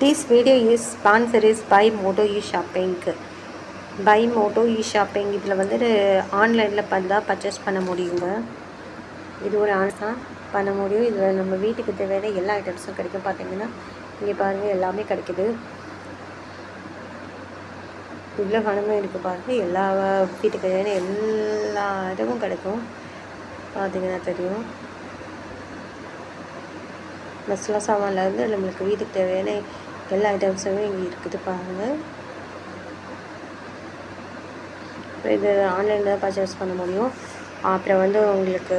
This video is sponsored by Moto e-shopping. By Moto e shopping இதில் வந்து ஆன்லைனில் பார்த்தா பர்ச்சேஸ் பண்ண முடியுங்க. இது ஒரு ஆன் பண்ண முடியும். இதில் நம்ம வீட்டுக்கு தேவையான எல்லா ஐட்டம்ஸும் கிடைக்கும். பார்த்தீங்கன்னா இங்கே பாருங்கள் எல்லாமே கிடைக்குது. இவ்வளோ பணமும் இருக்குது பாருங்கள் எல்லா வீட்டுக்கு தேவையான எல்லா இதுவும் கிடைக்கும். பார்த்தீங்கன்னா தெரியும். மசாலா சாமான்லேருந்து நம்மளுக்கு வீட்டுக்கு தேவையான எல்லா ஐட்டம்ஸுமே இங்கே இருக்குது பாருங்கள் இது ஆன்லைனில் தான் பர்ச்சேஸ் பண்ண முடியும். அப்புறம் வந்து உங்களுக்கு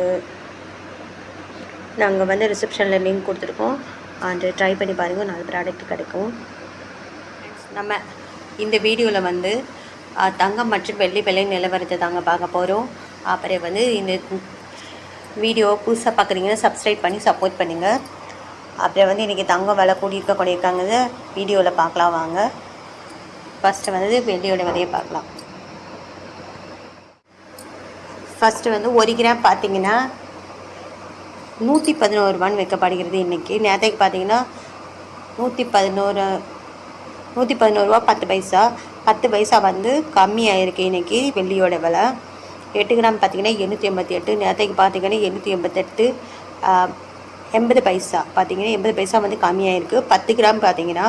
நாங்கள் வந்து ரிசப்ஷனில் லிங்க் கொடுத்துருக்கோம். அது ட்ரை பண்ணி பாருங்கள் நாலு ப்ராடக்ட் கிடைக்கும். நம்ம இந்த வீடியோவில் வந்து தங்கம் மற்றும் வெள்ளி விலை நிலவரத்தை தாங்க பார்க்க போகிறோம் அப்புறம் வந்து இந்த வீடியோ புதுசாக பார்க்குறீங்கன்னா சப்ஸ்கிரைப் பண்ணி சப்போர்ட் பண்ணுங்கள் அப்புறம் வந்து இன்றைக்கி தங்கம் விலை கூட்டியிருக்க கூடியிருக்காங்க வீடியோவில் பார்க்கலாம் வாங்க. ஃபஸ்ட்டு வந்து வெள்ளியோட விலையை பார்க்கலாம். ஃபஸ்ட்டு வந்து ஒரு கிராம் பார்த்தீங்கன்னா நூற்றி பதினோரு ரூபான்னு வைக்கப்படுகிறது இன்றைக்கி நேற்றுக்கு பார்த்தீங்கன்னா நூற்றி பதினோரு நூற்றி பதினோருவா பத்து பைசா. பத்து பைசா வந்து கம்மியாயிருக்கு இன்றைக்கி வெள்ளியோட விலை. எட்டு கிராம் பார்த்தீங்கன்னா எண்ணூற்றி எண்பத்தி எட்டு நேரத்துக்கு பார்த்தீங்கன்னா எண்ணூற்றி எண்பத்தெட்டு எண்பது பைசா. பார்த்தீங்கன்னா எண்பது பைசா வந்து கம்மியாயிருக்கு. பத்து கிராம் பார்த்தீங்கன்னா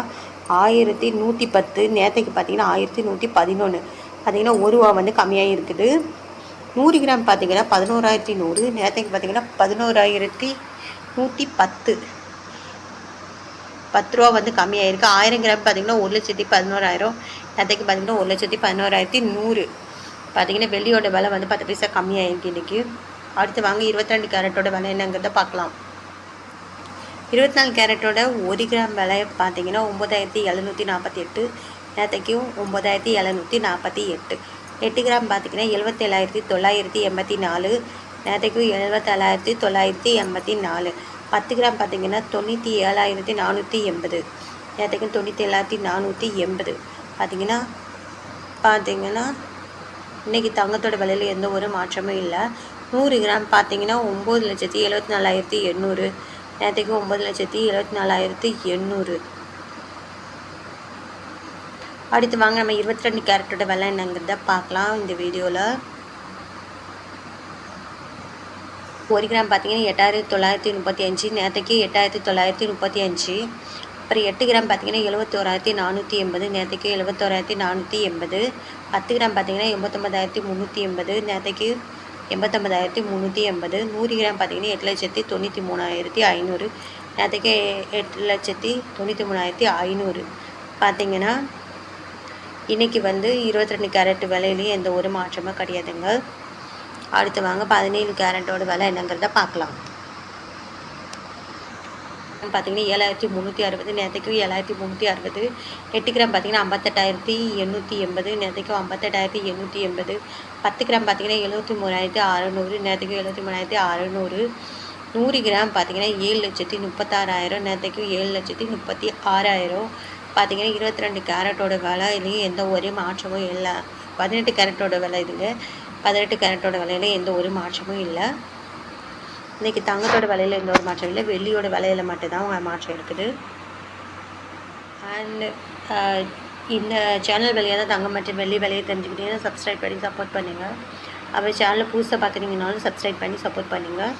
ஆயிரத்தி நூற்றி பத்து நேற்றுக்கு பார்த்தீங்கன்னா ஆயிரத்தி நூற்றி பதினொன்று பார்த்தீங்கன்னா ஒரு ரூபா வந்து கம்மியாக இருக்குது நூறு கிராம் பார்த்தீங்கன்னா பதினோராயிரத்தி நூறு நேற்றுக்கு பார்த்தீங்கன்னா பதினோராயிரத்தி நூற்றி பத்து. பத்து ரூபா வந்து கம்மியாயிருக்கு. ஆயிரம் கிராம் பார்த்தீங்கன்னா ஒரு லட்சத்தி பதினோராயிரம் நேற்றுக்கு பார்த்தீங்கன்னா ஒரு லட்சத்தி பதினோராயிரத்தி நூறு. பார்த்தீங்கன்னா வெள்ளியோட விலை வந்து பத்து பைசா கம்மியாயிருக்கு இன்றைக்கி அடுத்து வாங்க இருபத்தி ரெண்டு கேரட்டோட விலை என்னங்கிறத பார்க்கலாம். இருபத்தி நாலு கேரட்டோட ஒரு கிராம் விலை பார்த்தீங்கன்னா ஒம்பதாயிரத்தி எழுநூற்றி நாற்பத்தி எட்டு நேற்றுக்கும் ஒம்பதாயிரத்தி எழுநூற்றி நாற்பத்தி எட்டு. எட்டு கிராம் பார்த்தீங்கன்னா எழுபத்தேழாயிரத்தி தொள்ளாயிரத்தி எண்பத்தி நாலு நேற்றுக்கும் எழுபத்தேழாயிரத்தி தொள்ளாயிரத்தி எண்பத்தி நாலு. பத்து கிராம் பார்த்திங்கன்னா தொண்ணூற்றி ஏழாயிரத்தி நானூற்றி எண்பது நேற்றுக்கும் தொண்ணூற்றி ஏழாயிரத்தி நானூற்றி எண்பது. பார்த்தீங்கன்னா பார்த்தீங்கன்னா இன்றைக்கி தங்கத்தோட விலையில் எந்த ஒரு மாற்றமும் இல்லை. நூறு கிராம் பார்த்தீங்கன்னா ஒம்பது லட்சத்தி எழுபத்தி நாலாயிரத்தி எண்ணூறு. நேற்றுக்கு ஒம்பது லட்சத்தி எழுபத்தி நாலாயிரத்தி எண்ணூறு. அடுத்து வாங்க நம்ம இருபத்தி ரெண்டு கேரட்டோட விலை என்னங்கிறத பார்க்கலாம். இந்த வீடியோவில் ஒரு கிராம் பார்த்தீங்கன்னா எட்டாயிரத்தி தொள்ளாயிரத்தி முப்பத்தி அஞ்சு நேற்றுக்கு எட்டாயிரத்தி தொள்ளாயிரத்தி முப்பத்தி அஞ்சு. அப்புறம் எட்டு கிராம் பார்த்தீங்கன்னா எழுபத்தோராயிரத்தி நானூற்றி எண்பது நேற்றுக்கு எழுபத்தோராயிரத்தி நானூற்றி எண்பது. பத்து கிராம் பார்த்தீங்கன்னா எண்பத்தொம்பதாயிரத்தி முந்நூற்றி எண்பது நேற்றுக்கு எண்பத்தொம்பதாயிரத்தி முந்நூற்றி எண்பது. நூறு கிராம் பார்த்தீங்கன்னா எட்டு லட்சத்தி தொண்ணூற்றி மூணாயிரத்தி ஐநூறு. நேற்றுக்கு எட்டு லட்சத்தி தொண்ணூற்றி மூணாயிரத்தி ஐநூறு. பார்த்தீங்கன்னா இன்றைக்கி வந்து இருபத்தி ரெண்டு கேரட் விலையிலையும் எந்த ஒரு மாற்றமும் கிடையாதுங்க. அடுத்து வாங்க பதினேழு கேரட்டோட விலை என்னங்கிறத பார்க்கலாம். பார்த்தீங்கன்னா ஏழாயிரத்தி முந்நூற்றி அறுபது நேற்றுக்கும் ஏழாயிரத்தி முந்நூற்றி அறுபது. எட்டு கிராம் பார்த்தீங்கன்னா ஐம்பத்தெட்டாயிரத்தி எண்ணூற்றி எண்பது நேற்றுக்கும் ஐம்பத்தெட்டாயிரத்தி எண்ணூற்றி எண்பது. பத்து கிராம் பார்த்தீங்கன்னா எழுபத்தி மூணாயிரத்தி அறநூறு நேற்றுக்கும் எழுபத்தி மூணாயிரத்தி அறநூறு. நூறு கிராம் பார்த்தீங்கன்னா ஏழு லட்சத்தி முப்பத்தாறாயிரம் நேற்றுக்கும் ஏழு லட்சத்தி முப்பத்தி ஆறாயிரம். பார்த்தீங்கன்னா இருபத்தி ரெண்டு கேரட்டோட விலை இதுலேயும் எந்த ஒரு மாற்றமும் இல்லை. பதினெட்டு கேரட்டோட விலை இதுங்க. பதினெட்டு கேரட்டோட விலையில எந்த ஒரு மாற்றமும் இல்லை. இன்றைக்கி தங்கத்தோட விலையில் எந்த ஒரு மாற்றம் இல்லை வெள்ளியோட விலையில மட்டும்தான் மாற்றம் இருக்குது. அண்ட் uh, இந்த சேனல் வழியாக தான் தங்கம் மற்றும் வெள்ளி விலையை தெரிஞ்சுக்கிட்டீங்கன்னா சப்ஸ்கிரைப் பண்ணி சப்போர்ட் பண்ணுங்கள் அப்புறம் சேனலில் புதுசாக பார்க்குறீங்கனாலும் சப்ஸ்கிரைப் பண்ணி சப்போர்ட் பண்ணுங்கள்